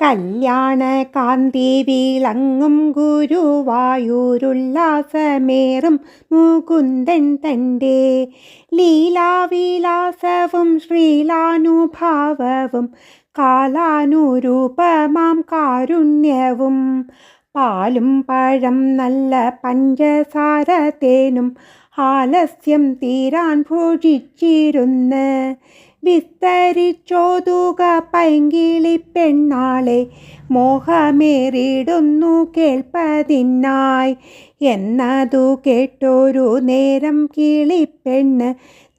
കല്യാണ കാന്തി വിളങ്ങും ഗുരുവായൂരുല്ലാസമേറും മുകുന്ദൻ തന്റെ ലീലാവിലാസവും ശ്രീലാനുഭാവവും കാലാനുരൂപമാം കാരുണ്യവും. പാലും പഴം നല്ല പഞ്ചസാര തേനും ആലസ്യം തീരാൻ ഭുജിച്ചിരുന്ന് വിസ്തരിച്ചോതുക പൈങ്കിളി പെണ്ണാളെ മോഹമേറിടുന്നു കേൾപ്പതിനായി. എന്നതു കേട്ടൊരു നേരം കിളിപ്പെണ്ണ്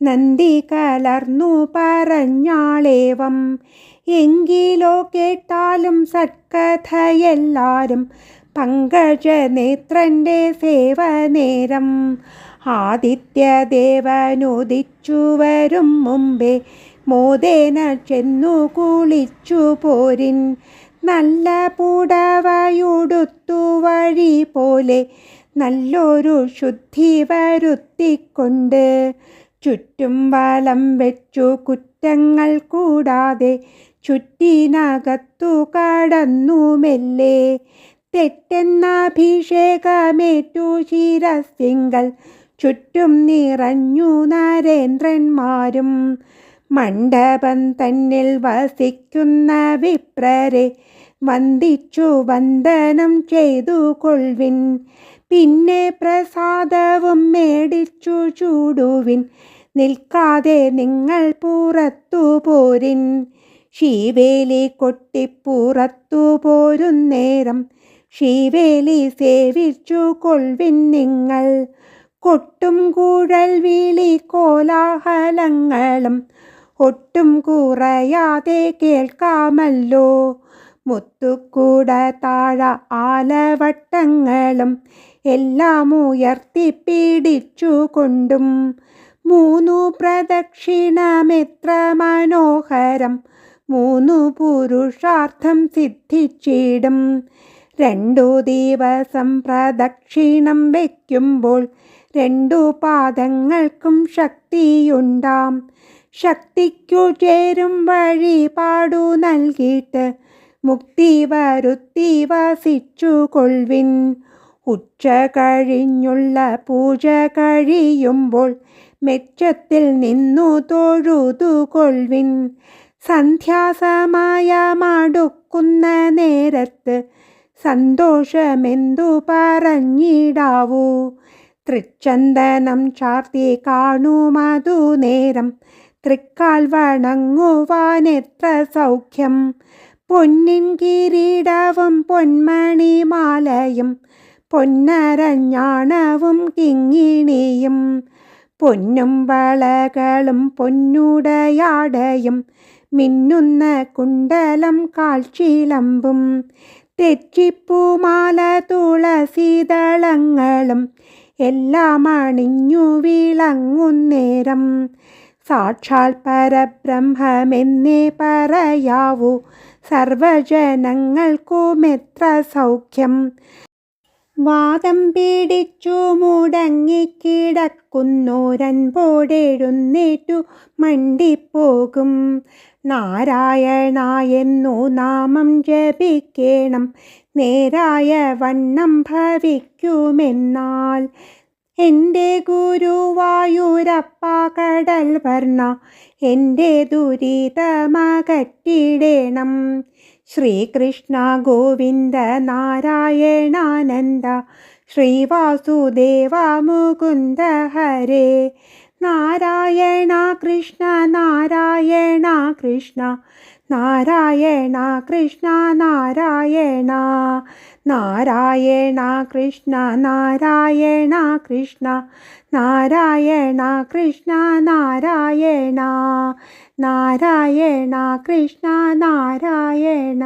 നന്ദി കലർന്നു പറഞ്ഞാളേവം. എങ്കിലോ കേട്ടാലും സത്കഥയെല്ലാരും പങ്കജനേത്രന്റെ സേവനേരം. ആദിത്യദേവനുദിച്ചു വരും മുമ്പേ മോദേന ചെന്നു കുളിച്ചു പോരിൻ. നല്ല പുടവയുടുത്തു വഴി പോലെ നല്ലൊരു ശുദ്ധി വരുത്തിക്കൊണ്ട്. ചുറ്റും വലം വെച്ചു കുറ്റങ്ങൾ കൂടാതെ ചുറ്റിനകത്തു കടന്നു തെറ്റെന്നാഭിഷേകമേറ്റു ശിരസിങ്കൽ ചുറ്റും നിറഞ്ഞു നരേന്ദ്രന്മാരും മണ്ഡപം തന്നിൽ വസിക്കുന്ന വിപ്രരെ വന്ദിച്ചു വന്ദനം ചെയ്തു കൊൾവിൻ. പിന്നെ പ്രസാദവും മേടിച്ചു ചൂടുവിൻ. നിൽക്കാതെ നിങ്ങൾ പുറത്തു പോരിൻ. ശീവേലി കൊട്ടിപ്പുറത്തു പോരുന്നേരം ശീവേലി സേവിച്ചു കൊൾവിൻ നിങ്ങൾ. കൊട്ടും കൂഴൽ വിളി കോലാഹലങ്ങളും ഒട്ടും കുറയാതെ കേൾക്കാമല്ലോ. മുത്തുക്കൂട താഴ ആലവട്ടങ്ങളും എല്ലാം ഉയർത്തി പിടിച്ചു കൊണ്ടും മൂന്നു പ്രദക്ഷിണമെത്ര മനോഹരം മൂന്നു പുരുഷാർത്ഥം സിദ്ധിച്ചിടും. രണ്ടു ദിവസം പ്രദക്ഷിണം വയ്ക്കുമ്പോൾ രണ്ടു പാദങ്ങൾക്കും ശക്തിയുണ്ടാം. ശക്തിക്കു ചേരും വഴിപാടു നൽകിയിട്ട് മുക്തി വരുത്തി വസിച്ചു കൊൾവിൻ ഉച്ച കഴിഞ്ഞുള്ള പൂജ കഴിയുമ്പോൾ മെച്ചത്തിൽ നിന്നു തൊഴുതു കൊൾവിൻ സന്ധ്യാസമായ മടുക്കുന്ന നേരത്ത് സന്തോഷമെന്തു പറഞ്ഞിടാവൂ? തൃച്ചന്ദനം ചാർത്തി കാണുമതു നേരം തൃക്കാൽ വണങ്ങുവാനെത്ര സൗഖ്യം. പൊന്നിൻ കിരീടവും പൊന്മണിമാലയും. പൊന്നരഞ്ഞാണവും കിങ്ങിണിയും. പൊന്നും വളകളും പൊന്നുടയാടയും. മിന്നുന്ന കുണ്ടലം കാൽച്ചിലമ്പും. തെച്ചിപ്പൂമാല തുളസീതളങ്ങളും എല്ലാം അണിഞ്ഞു വിളങ്ങുന്നേരം. സാക്ഷാൽ പരബ്രഹ്മമെന്നേ പറയാവൂ സർവജനങ്ങൾക്കുമെത്ര സൗഖ്യം. വാദം കിടക്കുന്നോരൻ മുടങ്ങിക്കിടക്കുന്നോരൻപോടെഴുന്നേറ്റു മണ്ടിപ്പോകും. നാരായണ എന്നു നാമം ജപിക്കണം. നേരായ വണ്ണം ഭവിക്കുമെന്നാൽ എന്റെ ഗുരുവായൂരപ്പ കടൽ വർണ എന്റെ ദുരിതമകറ്റിടേണം. ശ്രീകൃഷ്ണ ഗോവിന്ദ നാരായണാനന്ദ ശ്രീവാസുദേവ മുകുന്ദ ഹരേ. നാരായണ കൃഷ്ണ നാരായണ കൃഷ്ണ നാരായണ കൃഷ്ണ നാരായണ നാരായണ കൃഷ്ണ നാരായണ കൃഷ്ണ നാരായണ കൃഷ്ണ നാരായണ നാരായണ കൃഷ്ണ നാരായണ